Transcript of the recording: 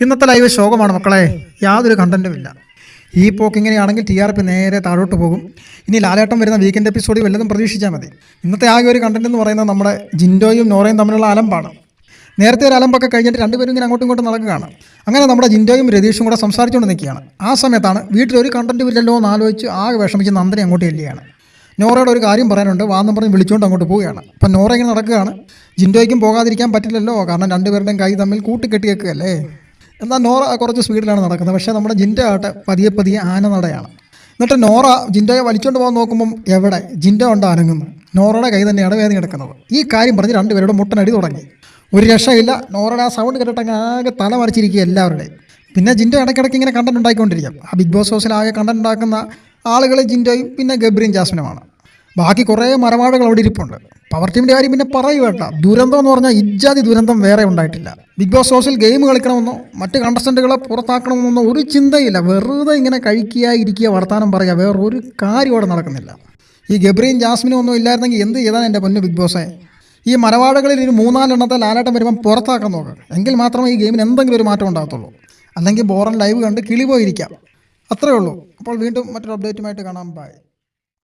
ഇന്നത്തെ ലൈവ് ശോകമാണ് മക്കളെ. യാതൊരു കണ്ടന്റും ഇല്ല. ഈ പോക്ക് ഇങ്ങനെയാണെങ്കിൽ ടി ആർ പി നേരെ താഴോട്ട് പോകും. ഇനി ലാലേട്ടം വരുന്ന വീക്കെൻഡ് എപ്പിസോഡിൽ വല്ലതും പ്രതീക്ഷിച്ചാൽ മതി. ഇന്നത്തെ ആകെ ഒരു കണ്ടന്റ് എന്ന് പറയുന്നത് നമ്മുടെ ജിൻഡോയും നോറയും തമ്മിലുള്ള അലമ്പാണ്. നേരത്തെ ഒരു അലമ്പൊക്കെ കഴിഞ്ഞിട്ട് രണ്ടുപേരും ഇങ്ങനെ അങ്ങോട്ടും ഇങ്ങോട്ടും നടക്കുകയാണ്. അങ്ങനെ നമ്മുടെ ജിൻഡോയും രതീഷും കൂടെ സംസാരിച്ചുകൊണ്ട് നിൽക്കുകയാണ്. ആ സമയത്താണ് വീട്ടിൽ ഒരു കണ്ടന്റും ഇല്ലല്ലോ എന്ന് ആലോചിച്ച് ആകെ വിഷമിച്ച് നന്ദനെ അങ്ങോട്ട് ചെല്ലുകയാണ്. നോറയുടെ ഒരു കാര്യം പറയാനുണ്ട്. വാന്നും പറഞ്ഞ് വിളിച്ചുകൊണ്ട് അങ്ങോട്ട് പോവുകയാണ്. അപ്പം നോറ ഇങ്ങനെ നടക്കുകയാണ്. ജിൻഡോയ്ക്കും പോകാതിരിക്കാൻ പറ്റില്ലല്ലോ. കാരണം രണ്ടുപേരുടെയും കൈ തമ്മിൽ കൂട്ടിക്കെട്ടിയേക്കുകയല്ലേ? എന്നാൽ നോറ കുറച്ച് സ്പീഡിലാണ് നടക്കുന്നത്. പക്ഷേ നമ്മുടെ ജിൻഡോ ആട്ടെ പതിയെ പതിയെ ആന നടയാണ് എന്നിട്ട് നോറ ജിൻഡോയെ വലിച്ചുകൊണ്ട് പോകാൻ നോക്കുമ്പം എവിടെ? ജിൻഡോ ഉണ്ട് അനങ്ങുന്നു നോറയുടെ കൈ തന്നെയാണ് വേദന കിടക്കുന്നത് ഈ കാര്യം പറഞ്ഞ് രണ്ടുപേരുടെ മുട്ടനടി തുടങ്ങി. ഒരു രക്ഷയില്ല. നോറയുടെ ആ സൗണ്ട് കേട്ടിട്ട് അങ്ങ് ആകെ തല മറിച്ചിരിക്കുക എല്ലാവരുടെയും. പിന്നെ ജിൻഡോ ഇടയ്ക്കിടയ്ക്ക് ഇങ്ങനെ കണ്ടന്റ് ഉണ്ടാക്കിക്കൊണ്ടിരിക്കും ആ ബിഗ് ബോസ് ഹൗസിൽ ആകെ കണ്ടന്റ് ഉണ്ടാക്കുന്ന ആളുകൾ ജിൻഡോയും പിന്നെ ഗബ്രിയും ജാസ്മിനുമാണ്. ബാക്കി കുറേ മരവാഴകൾ അവിടെ ഇരിപ്പുണ്ട്. പവർ ടീമിന്റെ കാര്യം പിന്നെ പറയുവേണ്ട ദുരന്തം എന്ന് പറഞ്ഞാൽ ഇജ്ജാതി ദുരന്തം വേറെ ഉണ്ടായിട്ടില്ല. ബിഗ് ബോസ് ഹൗസിൽ ഗെയിം കളിക്കണമെന്നോ മറ്റ് കണ്ടസ്റ്റന്റുകളെ പുറത്താക്കണമെന്നോ ഒരു ചിന്തയില്ല. വെറുതെ ഇങ്ങനെ കഴിക്കുക ഇരിക്കുക വർത്തമാനം പറയുക വേറൊരു കാര്യം അവിടെ നടക്കുന്നില്ല. ഈ ഗബ്രിയും ജാസ്മിനും ഒന്നും ഇല്ലായിരുന്നെങ്കിൽ എന്ത് ചെയ്താൽ എന്റെ പൊന്നു ബിഗ് ബോസേ ഈ മരവാഴകളിൽ ഒരു മൂന്നാലെണ്ണത്തെ ലാലാട്ടം വരുമ്പം പുറത്താക്കാൻ നോക്കുക എങ്കിൽ മാത്രമേ ഈ ഗെയിമിന് എന്തെങ്കിലും ഒരു മാറ്റം ഉണ്ടാകത്തുള്ളൂ. അല്ലെങ്കിൽ ബോറൻ ലൈവ് കണ്ട് കിളി പോയിരിക്കാം അത്രേ ഉള്ളൂ. അപ്പോൾ വീണ്ടും മറ്റൊരു അപ്ഡേറ്റുമായിട്ട് കാണാം. ബൈ